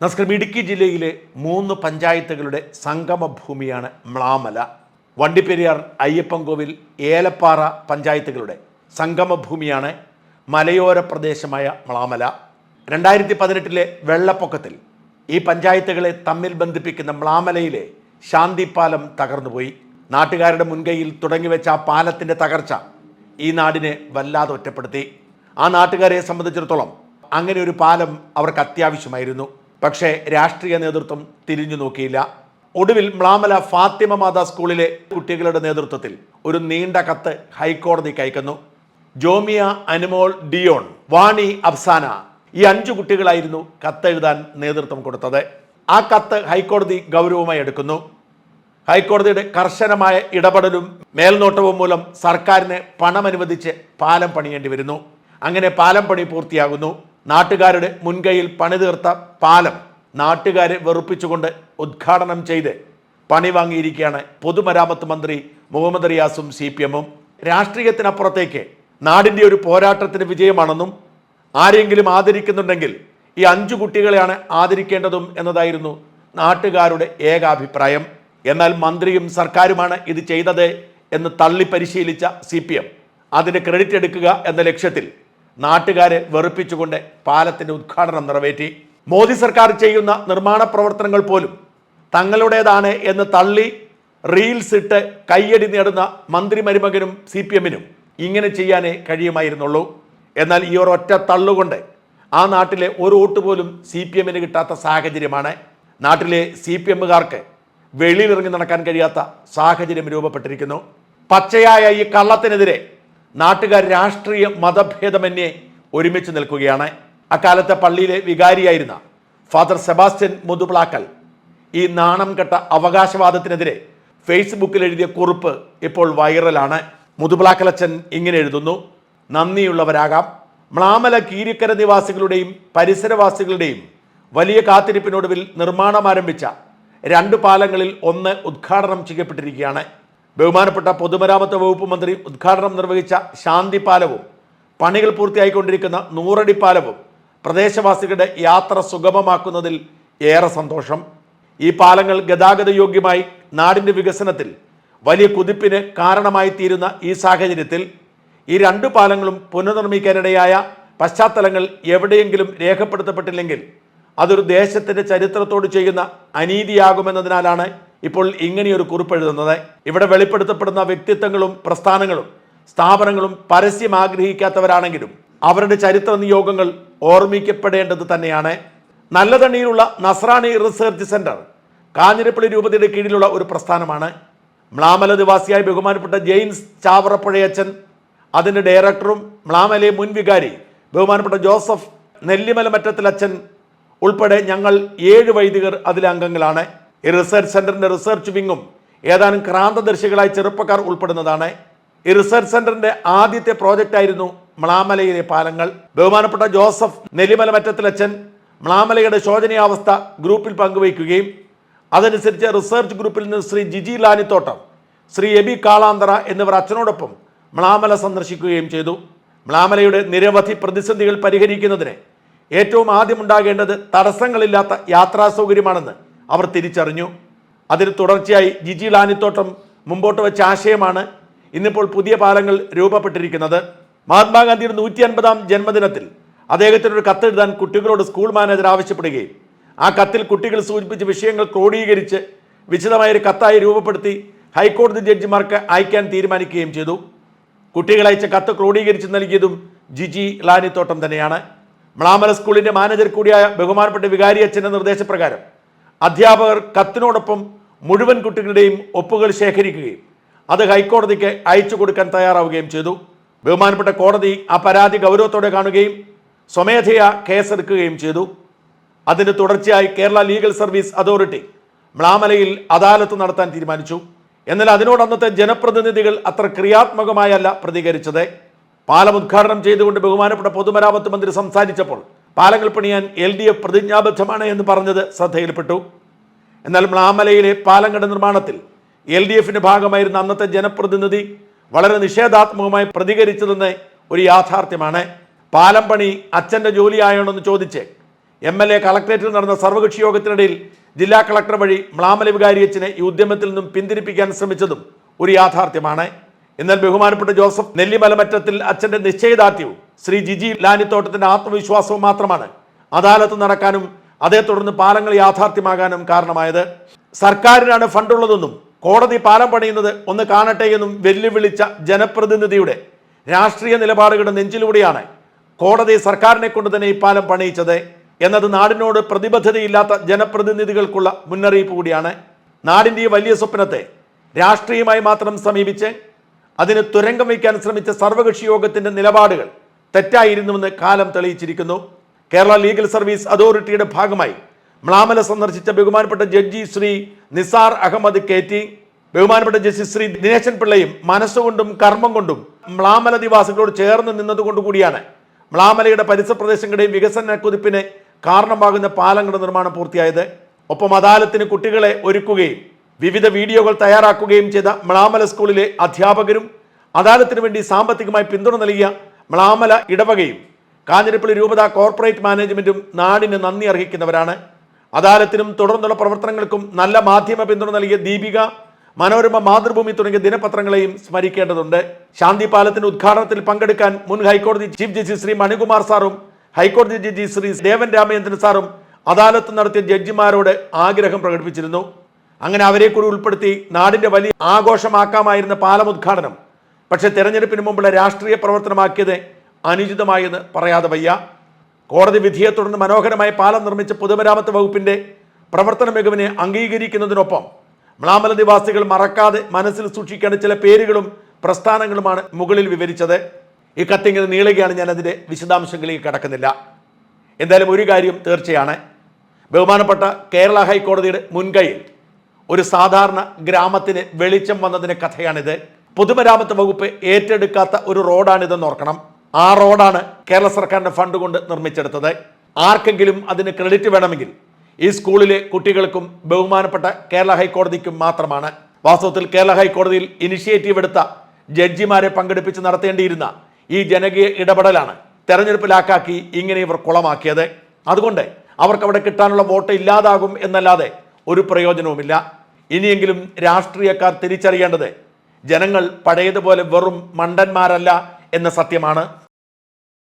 നമസ്കാരം ഇടുക്കി ജില്ലയിലെ മൂന്ന് പഞ്ചായത്തുകളുടെ സംഗമ ഭൂമിയാണ് മ്ലാമല. വണ്ടിപ്പെരിയാർ അയ്യപ്പൻകോവിൽ ഏലപ്പാറ പഞ്ചായത്തുകളുടെ സംഗമ ഭൂമിയാണ് മലയോര പ്രദേശമായ മ്ലാമല. രണ്ടായിരത്തി പതിനെട്ടിലെ വെള്ളപ്പൊക്കത്തിൽ ഈ പഞ്ചായത്തുകളെ തമ്മിൽ ബന്ധിപ്പിക്കുന്ന മ്ലാമലയിലെ ശാന്തിപ്പാലം തകർന്നുപോയി. നാട്ടുകാരുടെ മുൻകൈയിൽ തുടങ്ങിവെച്ച ആ പാലത്തിന്റെ തകർച്ച ഈ നാടിനെ വല്ലാതെ ഒറ്റപ്പെടുത്തി. ആ നാട്ടുകാരെ സംബന്ധിച്ചിടത്തോളം അങ്ങനെ ഒരു പാലം അവർക്ക് അത്യാവശ്യമായിരുന്നു. പക്ഷേ രാഷ്ട്രീയ നേതൃത്വം തിരിഞ്ഞു നോക്കിയില്ല. ഒടുവിൽ മ്ലാമല ഫാത്തിമ മാതാ സ്കൂളിലെ കുട്ടികളുടെ നേതൃത്വത്തിൽ ഒരു നീണ്ട കത്ത് ഹൈക്കോടതി അയക്കുന്നു ജോമിയ അനുമോൾ ഡിയോൺ വാണി അഫ്സാന ഈ അഞ്ചു കുട്ടികളായിരുന്നു കത്തെഴുതാൻ നേതൃത്വം കൊടുത്തത്. ആ കത്ത് ഹൈക്കോടതി ഗൗരവമായി എടുക്കുന്നു. ഹൈക്കോടതിയുടെ കർശനമായ ഇടപെടലും മേൽനോട്ടവും മൂലം സർക്കാരിന് പണം അനുവദിച്ച് പാലം പണിയേണ്ടി വരുന്നു. അങ്ങനെ പാലം പണി പൂർത്തിയാകുന്നു. നാട്ടുകാരുടെ മുൻകൈയിൽ പണിതീർത്ത പാലം നാട്ടുകാരെ വെറുപ്പിച്ചുകൊണ്ട് ഉദ്ഘാടനം ചെയ്ത് പണി വാങ്ങിയിരിക്കുകയാണ് പൊതുമരാമത്ത് മന്ത്രി മുഹമ്മദ് റിയാസും സി പി എമ്മും. രാഷ്ട്രീയത്തിനപ്പുറത്തേക്ക് നാടിന്റെ ഒരു പോരാട്ടത്തിന് വിജയമാണെന്നും ആരെങ്കിലും ആദരിക്കുന്നുണ്ടെങ്കിൽ ഈ അഞ്ചു കുട്ടികളെയാണ് ആദരിക്കേണ്ടതും എന്നതായിരുന്നു നാട്ടുകാരുടെ ഏകാഭിപ്രായം. എന്നാൽ മന്ത്രിയും സർക്കാരുമാണ് ഇത് ചെയ്തത് എന്ന് തള്ളി പരിശീലിച്ച സി പി എം. അതിന് ക്രെഡിറ്റ് എടുക്കുക എന്ന ലക്ഷ്യത്തിൽ നാട്ടുകാരെ വെറുപ്പിച്ചുകൊണ്ട് പാലത്തിന്റെ ഉദ്ഘാടനം നിറവേറ്റി. മോദി സർക്കാർ ചെയ്യുന്ന നിർമ്മാണ പ്രവർത്തനങ്ങൾ പോലും തങ്ങളുടേതാണ് എന്ന് തള്ളി റീൽസ് ഇട്ട് കയ്യടി നേടുന്ന മന്ത്രി മരുമകനും സി പി എമ്മിനും ഇങ്ങനെ ചെയ്യാനേ കഴിയുമായിരുന്നുള്ളൂ. എന്നാൽ ഈ ഒരൊറ്റ തള്ളുകൊണ്ട് ആ നാട്ടിലെ ഒരു വോട്ട് പോലും സി പി എമ്മിന് കിട്ടാത്ത സാഹചര്യമാണ്. നാട്ടിലെ സി പി എമ്മുകാർക്ക് വെളിയിലിറങ്ങി നടക്കാൻ കഴിയാത്ത സാഹചര്യം രൂപപ്പെട്ടിരിക്കുന്നു. പച്ചയായ ഈ കള്ളത്തിനെതിരെ നാട്ടുകാർ രാഷ്ട്രീയ മതഭേദമന്യേ ഒരുമിച്ച് നിൽക്കുകയാണ്. അക്കാലത്തെ പള്ളിയിലെ വികാരിയായിരുന്ന ഫാദർ സെബാസ്റ്റ്യൻ മുതുപ്ലാക്കൽ ഈ നാണം കെട്ട അവകാശവാദത്തിനെതിരെ ഫേസ്ബുക്കിൽ എഴുതിയ കുറിപ്പ് ഇപ്പോൾ വൈറലാണ്. മുതുപ്ലാക്കലച്ചൻ ഇങ്ങനെ എഴുതുന്നു നന്ദിയുള്ളവരാകാം. മ്ലാമല കീരിക്കര നിവാസികളുടെയും പരിസരവാസികളുടെയും വലിയ കാത്തിരിപ്പിനൊടുവിൽ നിർമ്മാണം ആരംഭിച്ച രണ്ട് പാലങ്ങളിൽ ഒന്ന് ഉദ്ഘാടനം ചെയ്യപ്പെട്ടിരിക്കുകയാണ്. ബഹുമാനപ്പെട്ട പൊതുമരാമത്ത് വകുപ്പ് മന്ത്രി ഉദ്ഘാടനം നിർവഹിച്ച ശാന്തി പാലവും പണികൾ പൂർത്തിയായിക്കൊണ്ടിരിക്കുന്ന നൂറടി പാലവും പ്രദേശവാസികളുടെ യാത്ര സുഗമമാക്കുന്നതിൽ ഏറെ സന്തോഷം. ഈ പാലങ്ങൾ ഗതാഗത യോഗ്യമായി നാടിന്റെ വികസനത്തിൽ വലിയ കുതിപ്പിന് കാരണമായി തീരുന്ന ഈ സാഹചര്യത്തിൽ ഈ രണ്ട് പാലങ്ങളും പുനർനിർമ്മിക്കാനിടയായ പശ്ചാത്തലങ്ങൾ എവിടെയെങ്കിലും രേഖപ്പെടുത്തപ്പെട്ടില്ലെങ്കിൽ അതൊരു ദേശത്തിന്റെ ചരിത്രത്തോട് ചെയ്യുന്ന അനീതിയാകുമെന്നതിനാലാണ് ഇപ്പോൾ ഇങ്ങനെയൊരു കുറിപ്പ് എഴുതുന്നത് ഇവിടെ വെളിപ്പെടുത്തപ്പെടുന്ന വ്യക്തിത്വങ്ങളും പ്രസ്ഥാനങ്ങളും സ്ഥാപനങ്ങളും പരസ്യം ആഗ്രഹിക്കാത്തവരാണെങ്കിലും അവരുടെ ചരിത്ര നിയോഗങ്ങൾ ഓർമ്മിക്കപ്പെടേണ്ടത് തന്നെയാണ്. നല്ലതണ്ണിയിലുള്ള നസ്രാണി റിസർച്ച് സെന്റർ കാഞ്ഞിരപ്പള്ളി രൂപതയുടെ കീഴിലുള്ള ഒരു പ്രസ്ഥാനമാണ്. മ്ലാമല നിവാസിയായ ബഹുമാനപ്പെട്ട ജെയിംസ് ചാവറപ്പുഴയച്ചൻ അതിന്റെ ഡയറക്ടറും മ്ലാമലയെ മുൻ വികാരി ബഹുമാനപ്പെട്ട ജോസഫ് നെല്ലിമല മറ്റത്തിലച്ചൻ ഉൾപ്പെടെ ഞങ്ങൾ ഏഴ് വൈദികർ അതിലെ അംഗങ്ങളാണ്. ഈ റിസർച്ച് സെന്ററിന്റെ റിസർച്ച് വിങ്ങും ഏതാനും ക്രാന്തദർശികളായ ചെറുപ്പക്കാർ ഉൾപ്പെടുന്നതാണ്. ഈ റിസർച്ച് സെന്ററിന്റെ ആദ്യത്തെ പ്രോജക്റ്റ് ആയിരുന്നു മ്ലാമലയിലെ പാലങ്ങൾ. ബഹുമാനപ്പെട്ട ജോസഫ് നെല്ലിമല മറ്റത്തിലച്ചൻ മ്ലാമലയുടെ ശോചനീയാവസ്ഥ ഗ്രൂപ്പിൽ പങ്കുവയ്ക്കുകയും അതനുസരിച്ച് റിസർച്ച് ഗ്രൂപ്പിൽ നിന്ന് ശ്രീ ജിജി ലാനിത്തോട്ടം ശ്രീ എബി കാളാന്തറ എന്നിവർ അച്ഛനോടൊപ്പം മ്ലാമല സന്ദർശിക്കുകയും ചെയ്തു. മ്ലാമലയുടെ നിരവധി പ്രതിസന്ധികൾ പരിഹരിക്കുന്നതിന് ഏറ്റവും ആദ്യമുണ്ടാകേണ്ടത് തടസ്സങ്ങളില്ലാത്ത യാത്രാ സൗകര്യമാണെന്ന് അവർ തിരിച്ചറിഞ്ഞു. അതിന് തുടർച്ചയായി ജിജി ലാനിത്തോട്ടം മുമ്പോട്ട് വെച്ച ആശയമാണ് ഇന്നിപ്പോൾ പുതിയ പാലങ്ങൾ രൂപപ്പെട്ടിരിക്കുന്നത്. മഹാത്മാഗാന്ധിയുടെ നൂറ്റി അൻപതാം ജന്മദിനത്തിൽ അദ്ദേഹത്തിന് ഒരു കത്തെഴുതാൻ കുട്ടികളോട് സ്കൂൾ മാനേജർ ആവശ്യപ്പെടുകയും ആ കത്തിൽ കുട്ടികൾ സൂചിപ്പിച്ച വിഷയങ്ങൾ ക്രോഡീകരിച്ച് വിശദമായ ഒരു കത്തായി രൂപപ്പെടുത്തി ഹൈക്കോടതി ജഡ്ജിമാർക്ക് അയക്കാൻ തീരുമാനിക്കുകയും ചെയ്തു. കുട്ടികൾ അയച്ച കത്ത് ക്രോഡീകരിച്ച് നൽകിയതും ജിജി ലാനിത്തോട്ടം തന്നെയാണ്. മ്ലാമല സ്കൂളിന്റെ മാനേജർ കൂടിയായ ബഹുമാനപ്പെട്ട വികാരി അച്ഛന്റെ നിർദ്ദേശപ്രകാരം അധ്യാപകർ കത്തിനോടൊപ്പം മുഴുവൻ കുട്ടികളുടെയും ഒപ്പുകൾ ശേഖരിക്കുകയും അത് ഹൈക്കോടതിക്ക് അയച്ചു കൊടുക്കാൻ തയ്യാറാവുകയും ചെയ്തു. ബഹുമാനപ്പെട്ട കോടതി ആ പരാതി ഗൗരവത്തോടെ കാണുകയും സ്വമേധയാ കേസെടുക്കുകയും ചെയ്തു. അതിന് തുടർച്ചയായി കേരള ലീഗൽ സർവീസ് അതോറിറ്റി മ്ലാമലയിൽ അദാലത്ത് നടത്താൻ തീരുമാനിച്ചു. എന്നാൽ അതിനോട് അന്നത്തെ ജനപ്രതിനിധികൾ അത്ര ക്രിയാത്മകമായല്ല പ്രതികരിച്ചത്. പാലം ഉദ്ഘാടനം ചെയ്തുകൊണ്ട് ബഹുമാനപ്പെട്ട പൊതുമരാമത്ത് മന്ത്രി സംസാരിച്ചപ്പോൾ പാലങ്ങൾ പണിയാൻ എൽ ഡി എഫ് പ്രതിജ്ഞാബദ്ധമാണ് എന്ന് പറഞ്ഞത് ശ്രദ്ധയിൽപ്പെട്ടു. എന്നാൽ മ്ലാമലയിലെ പാലങ്ങളുടെ നിർമ്മാണത്തിൽ എൽ ഡി എഫിന്റെ ഭാഗമായിരുന്ന അന്നത്തെ ജനപ്രതിനിധി വളരെ നിഷേധാത്മകമായി പ്രതികരിച്ചതെന്ന് ഒരു യാഥാർത്ഥ്യമാണ്. പാലം പണി അച്ഛന്റെ ജോലിയായോണെന്ന് ചോദിച്ച് എം എൽ എ കളക്ടറേറ്റിൽ നടന്ന സർവകക്ഷി യോഗത്തിനിടയിൽ ജില്ലാ കളക്ടർ വഴി മ്ലാമല വികാരി അച്ഛനെ ഈ ഉദ്യമത്തിൽ നിന്നും പിന്തിരിപ്പിക്കാൻ ശ്രമിച്ചതും ഒരു യാഥാർത്ഥ്യമാണ്. എന്നാൽ ബഹുമാനപ്പെട്ട ജോസഫ് നെല്ലിമലമറ്റത്തിൽ അച്ഛന്റെ നിശ്ചയദാർഢ്യവും ശ്രീ ജിജി ലാനിത്തോട്ടത്തിന്റെ ആത്മവിശ്വാസവും മാത്രമാണ് അദാലത്ത് നടക്കാനും അതേ തുടർന്ന് പാലങ്ങൾ യാഥാർത്ഥ്യമാകാനും കാരണമായത്. സർക്കാരിനാണ് ഫണ്ടുള്ളതെന്നും കോടതി പാലം പണിയുന്നത് ഒന്ന് കാണട്ടെ എന്നും വെല്ലുവിളിച്ച ജനപ്രതിനിധിയുടെ രാഷ്ട്രീയ നിലപാടുകളുടെ നെഞ്ചിലൂടെയാണ് കോടതി സർക്കാരിനെ കൊണ്ട് തന്നെ ഈ പാലം പണിയിച്ചത് എന്നത് നാടിനോട് പ്രതിബദ്ധതയില്ലാത്ത ജനപ്രതിനിധികൾക്കുള്ള മുന്നറിയിപ്പ് കൂടിയാണ്. നാടിന്റെ ഈ വലിയ സ്വപ്നത്തെ രാഷ്ട്രീയമായി മാത്രം സമീപിച്ച് അതിന് തുരങ്കം വയ്ക്കാൻ ശ്രമിച്ച സർവകക്ഷി യോഗത്തിന്റെ നിലപാടുകൾ തെറ്റായിരുന്നുവെന്ന് കാലം തെളിയിച്ചിരിക്കുന്നു. കേരള ലീഗൽ സർവീസ് അതോറിറ്റിയുടെ ഭാഗമായി മ്ലാമല സന്ദർശിച്ച ബഹുമാനപ്പെട്ട judge Shri Nisar Ahmed K T ബഹുമാനപ്പെട്ട ജസ്റ്റിസ് ശ്രീ ദിനേശൻ പിള്ളയും മനസ്സുകൊണ്ടും കർമ്മം കൊണ്ടും മ്ലാമല നിവാസികളോട് ചേർന്ന് നിന്നതുകൊണ്ട് കൂടിയാണ് മ്ലാമലയുടെ പരിസര പ്രദേശങ്ങളുടെയും വികസന കുതിപ്പിന് കാരണമാകുന്ന പാലങ്ങളുടെ നിർമ്മാണം പൂർത്തിയായത്. ഒപ്പം അദാലത്തിന് കുട്ടികളെ ഒരുക്കുകയും വിവിധ വീഡിയോകൾ തയ്യാറാക്കുകയും ചെയ്ത മ്ലാമല സ്കൂളിലെ അധ്യാപകരും അദാലത്തിനു വേണ്ടി സാമ്പത്തികമായി പിന്തുണ നൽകിയ മ്ലാമല ഇടവകയും കാഞ്ഞിരപ്പള്ളി രൂപത കോർപ്പറേറ്റ് മാനേജ്മെന്റും നാടിന് നന്ദി അർഹിക്കുന്നവരാണ്. അദാലത്തിനും തുടർന്നുള്ള പ്രവർത്തനങ്ങൾക്കും നല്ല മാധ്യമ പിന്തുണ നൽകിയ ദീപിക മനോരമ മാതൃഭൂമി തുടങ്ങിയ ദിനപത്രങ്ങളെയും സ്മരിക്കേണ്ടതുണ്ട്. ശാന്തി പാലത്തിന്റെ ഉദ്ഘാടനത്തിൽ പങ്കെടുക്കാൻ മുൻ ഹൈക്കോടതി ചീഫ് ജസ്റ്റിസ് ശ്രീ മണികുമാർ സാറും ഹൈക്കോടതി ജഡ്ജി ശ്രീ ദേവൻ രാമചന്ദ്രൻ സാറും അദാലത്ത് നടത്തിയ ജഡ്ജിമാരോട് ആഗ്രഹം പ്രകടിപ്പിച്ചിരുന്നു. അങ്ങനെ അവരെ ഉൾപ്പെടുത്തി നാടിന്റെ വലിയ ആഘോഷമാക്കാമായിരുന്ന പാലം ഉദ്ഘാടനം പക്ഷേ തെരഞ്ഞെടുപ്പിന് മുമ്പുള്ള രാഷ്ട്രീയ പ്രവർത്തനമാക്കിയത് അനുചിതമായെന്ന് പറയാതെ വയ്യ. കോടതി വിധിയെ തുടർന്ന് മനോഹരമായ പാലം നിർമ്മിച്ച പൊതുമരാമത്ത് വകുപ്പിന്റെ പ്രവർത്തന മികവിനെ അംഗീകരിക്കുന്നതിനൊപ്പം മ്ലാമല നിവാസികൾ മറക്കാതെ മനസ്സിൽ സൂക്ഷിക്കേണ്ട ചില പേരുകളും പ്രസ്ഥാനങ്ങളുമാണ് മുകളിൽ വിവരിച്ചത്. ഈ കത്തിങ്ങനെ നീളുകയാണ് ഞാൻ അതിന്റെ വിശദാംശങ്ങളിലേക്ക് കടക്കുന്നില്ല. എന്തായാലും ഒരു കാര്യം തീർച്ചയാണ്. ബഹുമാനപ്പെട്ട കേരള ഹൈക്കോടതിയുടെ മുൻകൈയിൽ ഒരു സാധാരണ ഗ്രാമത്തിന് വെളിച്ചം വന്നതിന്റെ കഥയാണിത്. പൊതുമരാമത്ത് വകുപ്പ് ഏറ്റെടുക്കാത്ത ഒരു റോഡാണിതെന്ന് ഓർക്കണം. ആ റോഡാണ് കേരള സർക്കാരിന്റെ ഫണ്ട് കൊണ്ട് നിർമ്മിച്ചെടുത്തത്. ആർക്കെങ്കിലും അതിന് ക്രെഡിറ്റ് വേണമെങ്കിൽ ഈ സ്കൂളിലെ കുട്ടികൾക്കും ബഹുമാനപ്പെട്ട കേരള ഹൈക്കോടതിക്കും മാത്രമാണ്. വാസ്തവത്തിൽ കേരള ഹൈക്കോടതിയിൽ ഇനിഷ്യേറ്റീവ് എടുത്ത ജഡ്ജിമാരെ പങ്കെടുപ്പിച്ച് നടത്തേണ്ടിയിരുന്ന ഈ ജനകീയ ഇടപെടലാണ് തെരഞ്ഞെടുപ്പ് ലാക്കാക്കി ഇങ്ങനെ ഇവർ കുളമാക്കിയത്. അതുകൊണ്ട് അവർക്ക് അവിടെ കിട്ടാനുള്ള വോട്ട് ഇല്ലാതാകും എന്നല്ലാതെ ഒരു പ്രയോജനവുമില്ല. ഇനിയെങ്കിലും രാഷ്ട്രീയക്കാർ തിരിച്ചറിയേണ്ടത് ജനങ്ങൾ പഴയതുപോലെ വെറും മണ്ടന്മാരല്ല എന്ന സത്യമാണ്.